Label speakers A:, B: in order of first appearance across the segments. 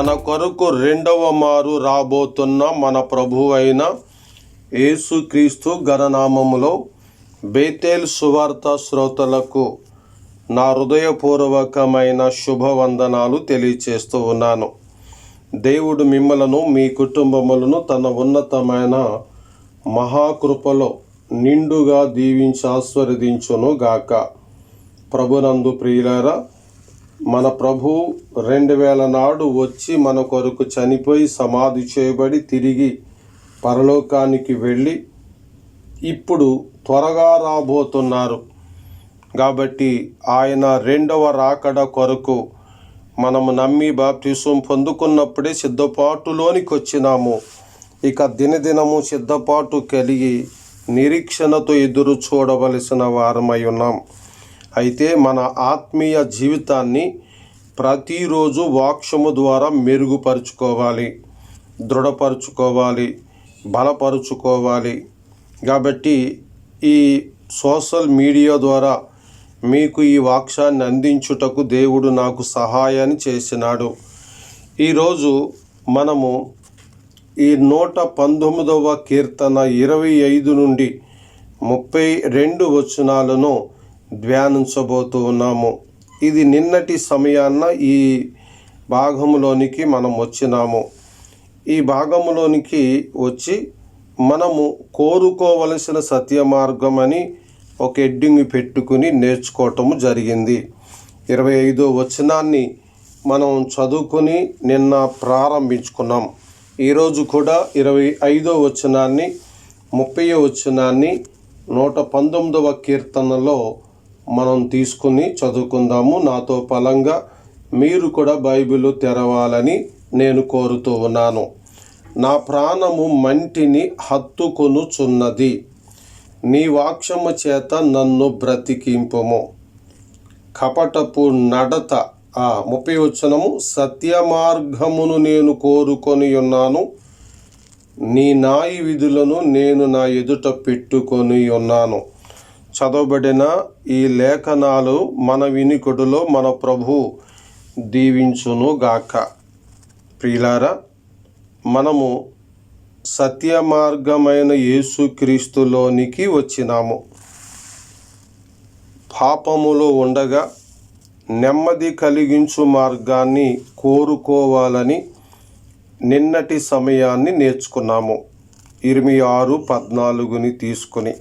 A: మన కొరకు రెండవ మారు రాబోతున్న మన ప్రభువైన యేసుక్రీస్తు గణనామములో బేతేల్ సువార్త శ్రోతలకు నా హృదయపూర్వకమైన శుభవందనాలు తెలియచేస్తూ ఉన్నాను. దేవుడు మిమ్మలను మీ కుటుంబములను తన ఉన్నతమైన మహాకృపలో నిండుగా దీవించి ఆస్వాదించును గాక ప్రభునందు ప్రియులారా మన ప్రభు రెండు వేల నాడు వచ్చి మన కొరకు చనిపోయి సమాధి చేయబడి తిరిగి పరలోకానికి వెళ్ళి ఇప్పుడు త్వరగా రాబోతున్నారు. కాబట్టి ఆయన రెండవ రాకడ కొరకు మనము నమ్మి బాప్తిసం పొందుకున్నప్పుడే సిద్ధపాటులోనికి వచ్చినాము. ఇక దినదినము సిద్ధపాటు కలిగి నిరీక్షణతో ఎదురు చూడవలసిన వారమై ఉన్నాం. అయితే మన ఆత్మీయ జీవితాన్ని ప్రతిరోజు వాక్షము ద్వారా మెరుగుపరుచుకోవాలి దృఢపరుచుకోవాలి బలపరుచుకోవాలి. కాబట్టి ఈ సోషల్ మీడియా ద్వారా మీకు ఈ వాక్షాన్ని అందించుటకు దేవుడు నాకు సహాయాన్ని చేసినాడు. ఈరోజు మనము ఈ నూట పంతొమ్మిదవ కీర్తన ఇరవై ఐదు నుండి ముప్పై రెండు వచనాలను ధ్యానించబోతూ ఉన్నాము. ఇది నిన్నటి సమయాన్న ఈ భాగంలోనికి మనం వచ్చినాము. ఈ భాగంలోనికి వచ్చి మనము కోరుకోవలసిన సత్య మార్గం అని ఒక ఎడ్డింగ్ పెట్టుకుని నేర్చుకోవటము జరిగింది. ఇరవై ఐదో వచనాన్ని మనం చదువుకుని నిన్న ప్రారంభించుకున్నాం. ఈరోజు కూడా ఇరవై ఐదో వచనాన్ని ముప్పై వచనాన్ని నూట పంతొమ్మిదవ కీర్తనలో మనం తీసుకుని చదువుకుందాము. నాతో ఫలంగా మీరు కూడా బైబిల్ తెరవాలని నేను కోరుతూ ఉన్నాను. నా ప్రాణము మంటిని హత్తుకొనుచున్నది. నీ వాక్షము చేత నన్ను బ్రతికింపము. కపటపు నడత ఆ ముప్పై వచనము సత్య మార్గమును నేను కోరుకొని ఉన్నాను. నీ నాయి విధులను నేను నా ఎదుట పెట్టుకొని ఉన్నాను. చదవబడిన ఈ లేఖనాలు మన వినికుడులో మన ప్రభు దీవించును గాక. ప్రియులారా మనము సత్య మార్గమైన యేసుక్రీస్తులోనికి వచ్చినాము. పాపములో ఉండగా నెమ్మది కలిగించు మార్గాన్ని కోరుకోవాలని నిన్నటి సమయాన్ని నేర్చుకున్నాము. ఇరవై ఆరు పద్నాలుగుని తీసుకుని.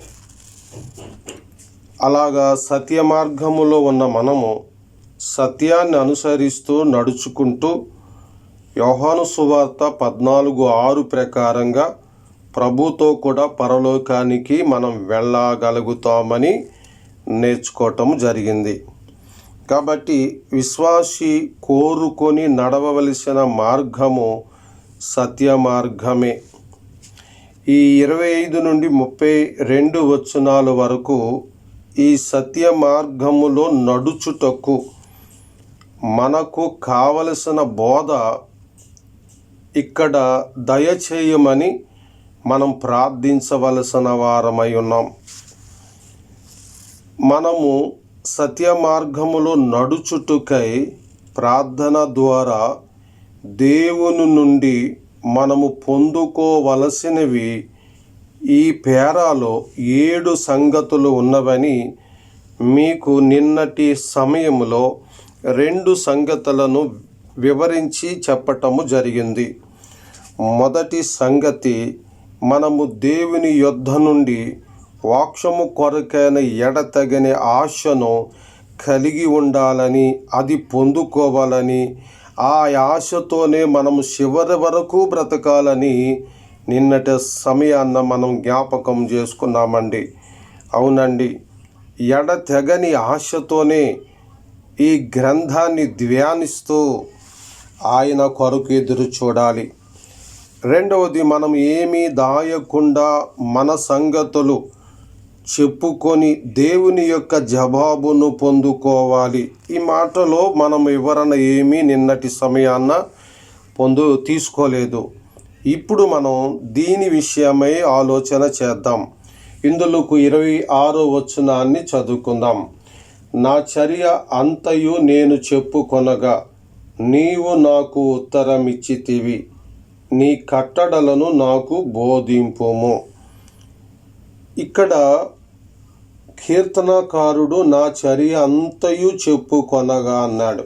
A: అలాగా సత్య మార్గములో ఉన్న మనము సత్యాన్ని అనుసరిస్తూ నడుచుకుంటూ యోహాను సువార్త పద్నాలుగు ఆరు ప్రకారంగా ప్రభుతో కూడా పరలోకానికి మనం వెళ్ళగలుగుతామని నేర్చుకోవటం జరిగింది. కాబట్టి విశ్వాసి కోరుకొని నడవవలసిన మార్గము సత్య మార్గమే ఈ ఇరవై ఐదు నుండి ముప్పై రెండు వచనాల వరకు ఈ సత్య మార్గములో నడుచుటకు మనకు కావలసిన బోధ ఇక్కడ దయచేయమని మనం ప్రార్థించవలసిన వారమై ఉన్నాం. మనము సత్య మార్గములో నడుచుటకై ప్రార్థన ద్వారా దేవుని నుండి మనము పొందుకోవలసినవి ఈ పేరాలో ఏడు సంగతులు ఉన్నవని మీకు నిన్నటి సమయంలో రెండు సంగతులను వివరించి చెప్పటము జరిగింది. మొదటి సంగతి మనము దేవుని యొద్ధ నుండి వాక్షము కొరకైన ఎడతగని ఆశను కలిగి ఉండాలని అది పొందుకోవాలని ఆ ఆశతోనే మనము చివరి వరకు బ్రతకాలని నిన్నటి సమయాన్న మనం జ్ఞాపకం చేసుకున్నామండి. అవునండి ఎడతెగని ఆశతోనే ఈ గ్రంథాన్ని ధ్యానిస్తూ ఆయన కొరకు ఎదురు చూడాలి. రెండవది మనం ఏమీ దాయకుండా మన సంగతులు చెప్పుకొని దేవుని యొక్క జవాబును పొందుకోవాలి. ఈ మాటలో మనం వివరణ ఏమీ నిన్నటి సమయాన్న పొందు తీసుకోలేదు. ఇప్పుడు మనం దీని విషయమై ఆలోచన చేద్దాం. ఇందులోకు ఇరవై ఆరో వచనాన్ని చదువుకుందాం. నా చర్య అంతయు నేను చెప్పుకొనగా నీవు నాకు ఉత్తరం ఇచ్చితివి నీ కట్టడలను నాకు బోధింపుము. ఇక్కడ కీర్తనకారుడు నా చర్య అంతయు చెప్పుకొనగా అన్నాడు.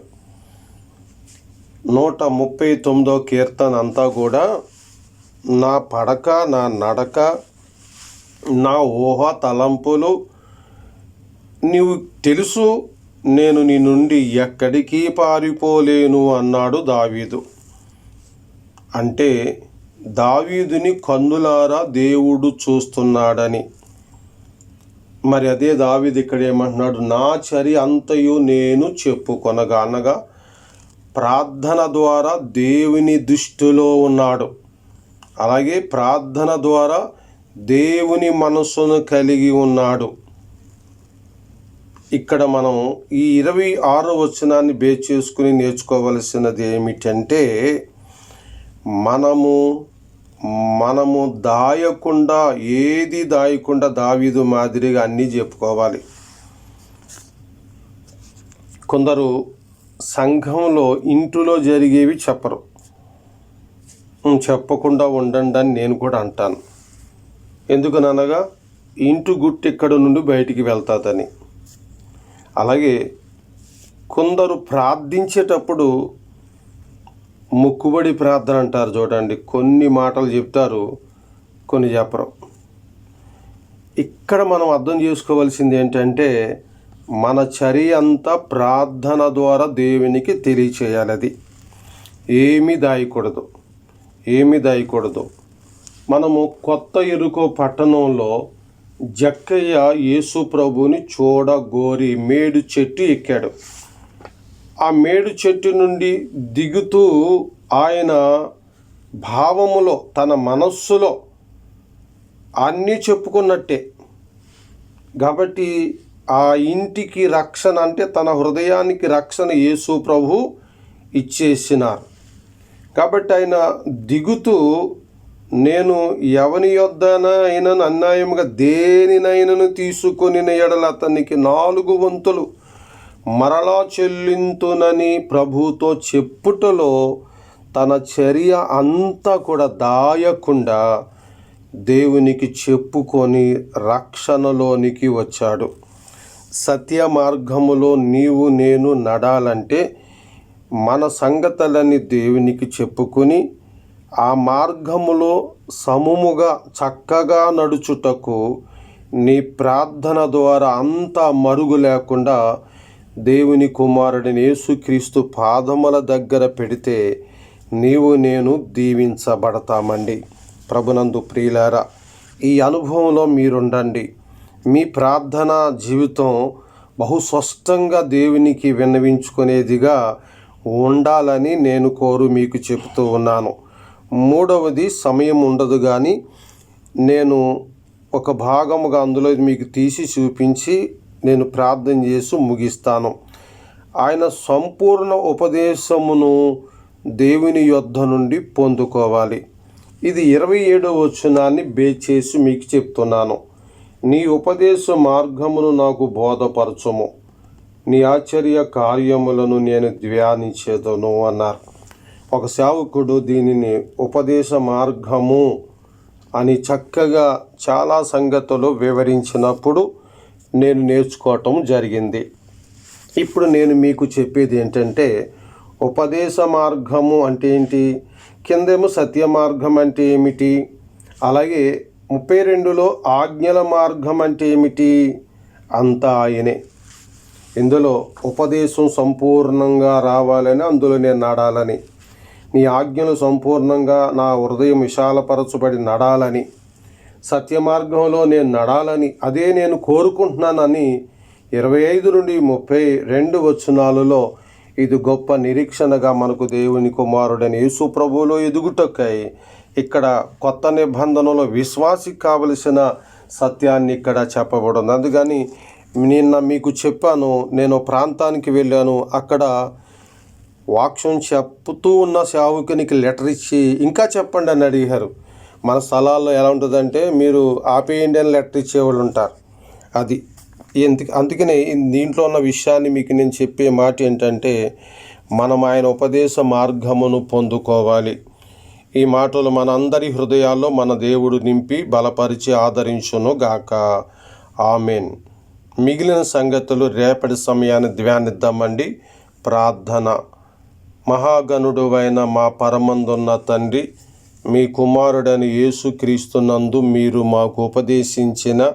A: నూట ముప్పై తొమ్మిదో కీర్తన అంతా కూడా నా పడక నా నడక నా ఊహ తలంపులు నీవు తెలుసు నేను నీ నుండి ఎక్కడికి పారిపోలేను అన్నాడు దావీదు. అంటే దావీదుని కన్నులారా దేవుడు చూస్తున్నాడని. మరి అదే దావీదు ఇక్కడ ఏమంటున్నాడు? నా చరి అంతయు నేను చెప్పుకొనగా అనగా ప్రార్థన ద్వారా దేవుని దృష్టిలో ఉన్నాడు. అలాగే ప్రార్థన ద్వారా దేవుని మనస్సును కలిగి ఉన్నాడు. ఇక్కడ మనం ఈ ఇరవై ఆరో వచనాన్ని బేస్ చేసుకుని నేర్చుకోవలసినది ఏమిటంటే మనము మనము దాయకుండా ఏది దాయకుండా దావీదు మాదిరిగా అన్నీ చెప్పుకోవాలి. కొందరు సంఘంలో ఇంటిలో జరిగేవి చెప్పరు. చెప్పకుండా ఉండండి అని నేను కూడా అంటాను. ఎందుకనగా ఇంటి గుట్టు ఇక్కడ నుండి బయటికి వెళ్తాదని. అలాగే కొందరు ప్రార్థించేటప్పుడు మొక్కుబడి ప్రార్థన అంటారు చూడండి. కొన్ని మాటలు చెప్తారు కొన్ని చెప్పరు. ఇక్కడ మనం అర్థం చేసుకోవాల్సింది ఏంటంటే మన చర్య అంతా ప్రార్థన ద్వారా దేవునికి తెలియచేయాలి అది. ఏమీ దాయకూడదు. ఏమి దాయకూడదు. మనము కొత్త ఎరుకో పట్టణంలో జక్కయ్య యేసు ప్రభుని చూడగోరి మేడు చెట్టు ఎక్కాడు. ఆ మేడు చెట్టు నుండి దిగుతూ ఆయన భావములో తన మనస్సులో అన్నీ చెప్పుకున్నట్టే. కాబట్టి ఆ ఇంటికి రక్షణ అంటే తన హృదయానికి రక్షణ యేసు ప్రభు ఇచ్చేసినారు. కాబట్టి ఆయన దిగుతూ నేను ఎవని యొద్దనైనా అన్యాయముగా దేనినైనను తీసుకొని ఎడల అతనికి నాలుగు వంతులు మరలా చెల్లింతునని ప్రభుతో చెప్పుటలో తన చర్య అంతా కూడా దాయకుండా దేవునికి చెప్పుకొని రక్షణలోనికి వచ్చాడు. సత్య మార్గములో నీవు నేను నడాలంటే మన సంగతులని దేవునికి చెప్పుకొని ఆ మార్గములో సముముగా చక్కగా నడుచుటకు నీ ప్రార్థన ద్వారా అంతా మరుగు లేకుండా దేవుని కుమారుడిని యేసుక్రీస్తు పాదముల దగ్గర పెడితే నీవు నేను దీవించబడతామండి. ప్రభునందు ప్రియులారా ఈ అనుభవంలో మీరుండండి. మీ ప్రార్థన జీవితం బహు స్పష్టంగా దేవునికి విన్నవించుకునేదిగా ఉండాలని నేను కోరు మీకు చెబుతూ ఉన్నాను. మూడవది సమయం ఉండదు కానీ నేను ఒక భాగముగా అందులో మీకు తీసి చూపించి నేను ప్రార్థన చేసి ముగిస్తాను. ఆయన సంపూర్ణ ఉపదేశమును దేవుని యొద్ధ నుండి పొందుకోవాలి. ఇది ఇరవై ఏడవ వచనాన్ని బేస్ చేసి మీకు చెప్తున్నాను. నీ ఉపదేశ మార్గమును నాకు బోధపరచము. నీ ఆశ్చర్య కార్యములను నేను ధ్యానించేదను అన్నారు. ఒక సేవకుడు దీనిని ఉపదేశ మార్గము అని చక్కగా చాలా సంగతులు వివరించినప్పుడు నేను నేర్చుకోవటం జరిగింది. ఇప్పుడు నేను మీకు చెప్పేది ఏంటంటే ఉపదేశ మార్గము అంటే ఏంటి? కిందేమో సత్య మార్గం అంటే ఏమిటి? అలాగే ముప్పై రెండులో ఆజ్ఞల మార్గం అంటే ఏమిటి? అంతా ఆయనే. ఇందులో ఉపదేశం సంపూర్ణంగా రావాలని అందులో నేను నడాలని. నీ ఆజ్ఞలు సంపూర్ణంగా నా హృదయం విశాలపరచబడి నడాలని. సత్య మార్గంలో నేను నడాలని. అదే నేను కోరుకుంటున్నానని ఇరవై ఐదు నుండి ముప్పై రెండు వచనాలలో ఇది గొప్ప నిరీక్షణగా మనకు దేవుని కుమారుడని యేసు ప్రభువులో ఎదుగుటకై ఇక్కడ కొత్త నిబంధనలో విశ్వాసికి కావలసిన సత్యాన్ని ఇక్కడ చెప్పబడింది అందుకని నిన్న మీకు చెప్పాను నేను ప్రాంతానికి వెళ్ళాను అక్కడ వాక్యం చెప్పుతూ ఉన్న సేవకునికి లెటర్ ఇచ్చి ఇంకా చెప్పండి అని అడిగారు. మన స్థలాల్లో ఎలా ఉంటుందంటే మీరు ఆపేయండి అని లెటర్ ఇచ్చేవాళ్ళు ఉంటారు. అది ఎందుకు అందుకనే దీంట్లో ఉన్న విషయాన్ని మీకు నేను చెప్పే మాట ఏంటంటే మనం ఆయన ఉపదేశ మార్గమును పొందుకోవాలి. ఈ మాటలు మనందరి హృదయాల్లో మన దేవుడు నింపి బలపరిచి ఆదరించును గాక. ఆమెన్. మిగిలిన సంగతులు రేపటి సమయాన్ని ధ్యానిద్దామండి. ప్రార్థన. మహాగణుడు అయిన మా పరమందున్న తండ్రి మీ కుమారుడని యేసుక్రీస్తునందు మీరు మాకు ఉపదేశించిన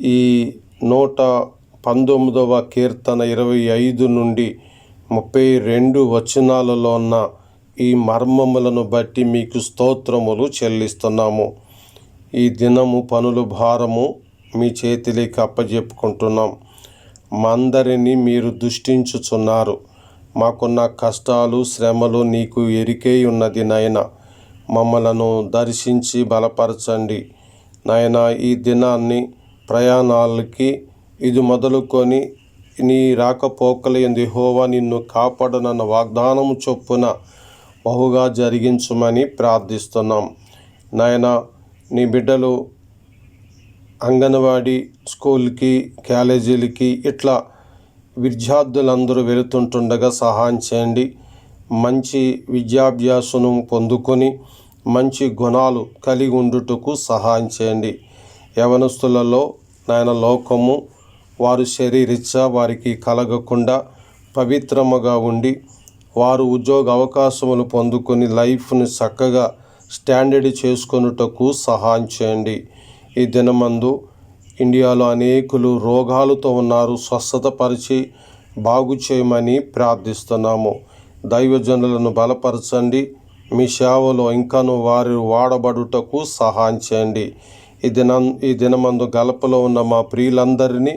A: ఈ నూట పంతొమ్మిదవ కీర్తన ఇరవై ఐదు నుండి ముప్పై రెండు వచనాలలో ఉన్న ఈ మర్మములను బట్టి మీకు స్తోత్రములు చెల్లిస్తున్నాము. ఈ దినము పనులు భారము. మీ చేతిలోకి అప్పజెప్పుకుంటున్నాం. మా అందరినీ మీరు దుష్టించుచున్నారు. మాకున్న కష్టాలు శ్రమలు నీకు ఎరికై ఉన్నది నాయన. మమ్మలను దర్శించి బలపరచండి. నాయన ఈ దినాన్ని ప్రయాణాలకి ఇది మొదలుకొని నీ రాకపోకలు ఎందు హోవా నిన్ను కాపాడనన్న వాగ్దానము చొప్పున బహుగా జరిగించమని ప్రార్థిస్తున్నాం. నాయన నీ బిడ్డలు అంగన్వాడీ స్కూల్కి కాలేజీలకి ఇట్లా విద్యార్థులందరూ వెళుతుంటుండగా సహాయం చేయండి. మంచి విద్యాభ్యాసను పొందుకొని మంచి గుణాలు కలిగి ఉండుటకు సహాయం చేయండి. యవనస్తులలో నాయన లోకము వారు శరీరిచ్చా వారికి కలగకుండా పవిత్రముగా ఉండి వారు ఉద్యోగ అవకాశములు పొందుకొని లైఫ్ని చక్కగా స్టాండర్డ్ చేసుకొనుటకు సహాయం చేయండి. ఈ దినమందు ఇండియాలో అనేకులు రోగాలతో ఉన్నారు స్వస్థత పరిచి బాగు చేయమని ప్రార్థిస్తున్నాము. దైవజనులను బలపరచండి. మీ సేవలో ఇంకాను వారు వాడబడుటకు సహాయం చేయండి. ఈ దినం ఈ దినమందు గలపలో ఉన్న మా ప్రియులందరినీ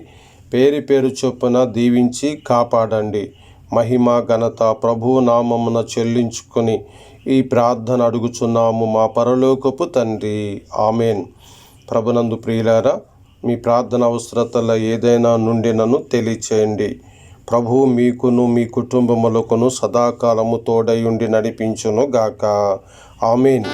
A: పేరు పేరు చొప్పున దీవించి కాపాడండి. మహిమ ఘనత ప్రభు నామమున చెల్లించుకొని ఈ ప్రార్థన అడుగుచున్నాము మా పరలోకపు తండ్రి. ఆమెన్. ప్రభునందు ప్రియులారా మీ ప్రార్థన అవసరతల ఏదైనా నుండి నన్ను తెలియచేయండి. ప్రభువు మీకును మీ కుటుంబములకును సదాకాలము తోడై ఉండి నడిపించును గాక ఆమెన్.